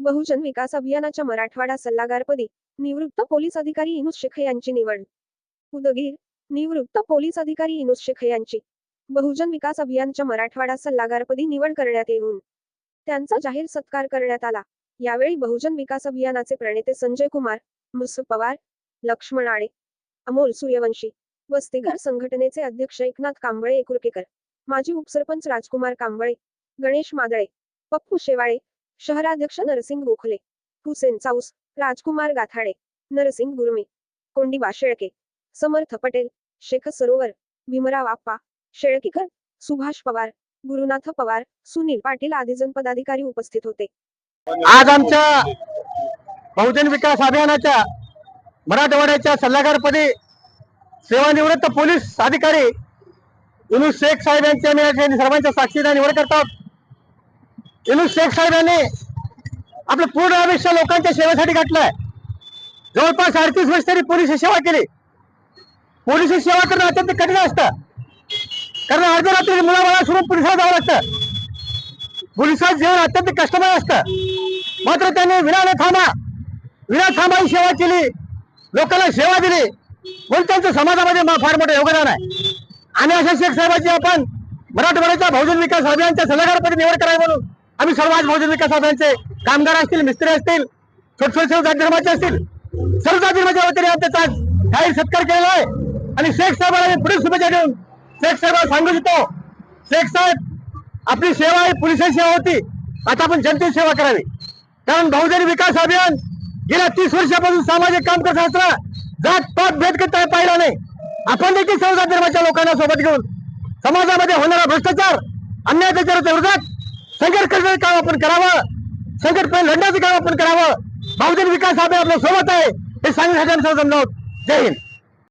बहुजन विकास अभियानाच्या मराठवाडा सल्लागारपदी निवृत्त पोलीस अधिकारी इनुस शेख यांची निवड. उदगीर निवृत्त पोलीस अधिकारी इनुस शेख यांची. बहुजन विकास अभियानच्या मराठवाडा सल्लागारपदी निवड करण्यात येऊन त्यांचा जाहीर सत्कार करण्यात आला. यावेळी बहुजन विकास अभियानाचे प्रणेते संजय कुमार मुसू पवार लक्ष्मण आडे अमोल सूर्यवंशी वस्तीघर संघटनेचे अध्यक्ष एकनाथ कांबळे एकुरकेकर माजी उपसरपंच राजकुमार कांबळे गणेश मादळे पप्पू शेवाळे शहराध्यक्ष नरसिंग गोखले हुसेन चाऊस राजकुमार गाथाडे नरसिंग गुरमे कोंडीबा शेळके समर्थ पटेल शेख सरोवर भीमराव आप्पा शेळकीकर सुभाष पवार गुरुनाथ पवार सुनील पाटील आदी पदाधिकारी उपस्थित होते. आज आमच्या बहुजन विकास अभियानाच्या मराठवाड्याच्या सल्लागारपदी सेवानिवृत्त पोलीस अधिकारी युनुस शेख साहेब यांची आम्ही सर्वांच्या साक्षीने निवड करतात युनुस शेख साहेबांनी आपलं पूर्ण आयुष्य लोकांच्या सेवेसाठी घातलंय. जवळपास अडतीस वर्ष तरी पोलीस सेवा केली. पोलीस सेवा करणं अत्यंत कठीण असतं. कारण अर्ध्या रात्री मुलाबाळा सोडून पोलिसाला जावं लागतं. पोलिसात जीवन अत्यंत कष्टमय असतं. मात्र त्यांनी विना न थांबा विना थांबा ही सेवा केली. लोकांना सेवा दिली. म्हणून त्यांचं समाजामध्ये फार मोठं योगदान आहे. आणि अशा शेख साहेबांची आपण मराठवाड्याच्या बहुजन विकास अभियानच्या सल्लागारपदी निवड करावी म्हणून आम्ही सर्व आज बहुजन विकास आघाडीचे कामगार असतील मिस्त्री असतील छोटे छोटे सर्व धर्माचे असतील सर्व जाती धर्माच्या वतीने आम्ही त्याचा आज जाहीर सत्कार केलेला आहे. आणि शेख साहेबांना आम्ही पुढे शुभेच्छा देऊन शेख साहेबांना सांगू इच्छितो. शेख साहेब आपली सेवा ही पोलिसांची सेवा होती. आता आपण जनतेची सेवा करावी. कारण बहुजन विकास अभियान गेल्या तीस वर्षापासून सामाजिक काम करत असताना जात पात भेद करता पाहिला नाही. आपण देखील सर्व जाती धर्माच्या लोकांना सोबत घेऊन समाजामध्ये होणारा भ्रष्टाचार अन्याय त्याच्या विरोधात संकट करण्याचं काम आपण करावं. संकट लढण्याचं काम आपण करावं. बहुजन विकास अभियान आपल्यासोबत आहे. हे सांगण्यासाठी आम्ही आहोत. जय हिंद.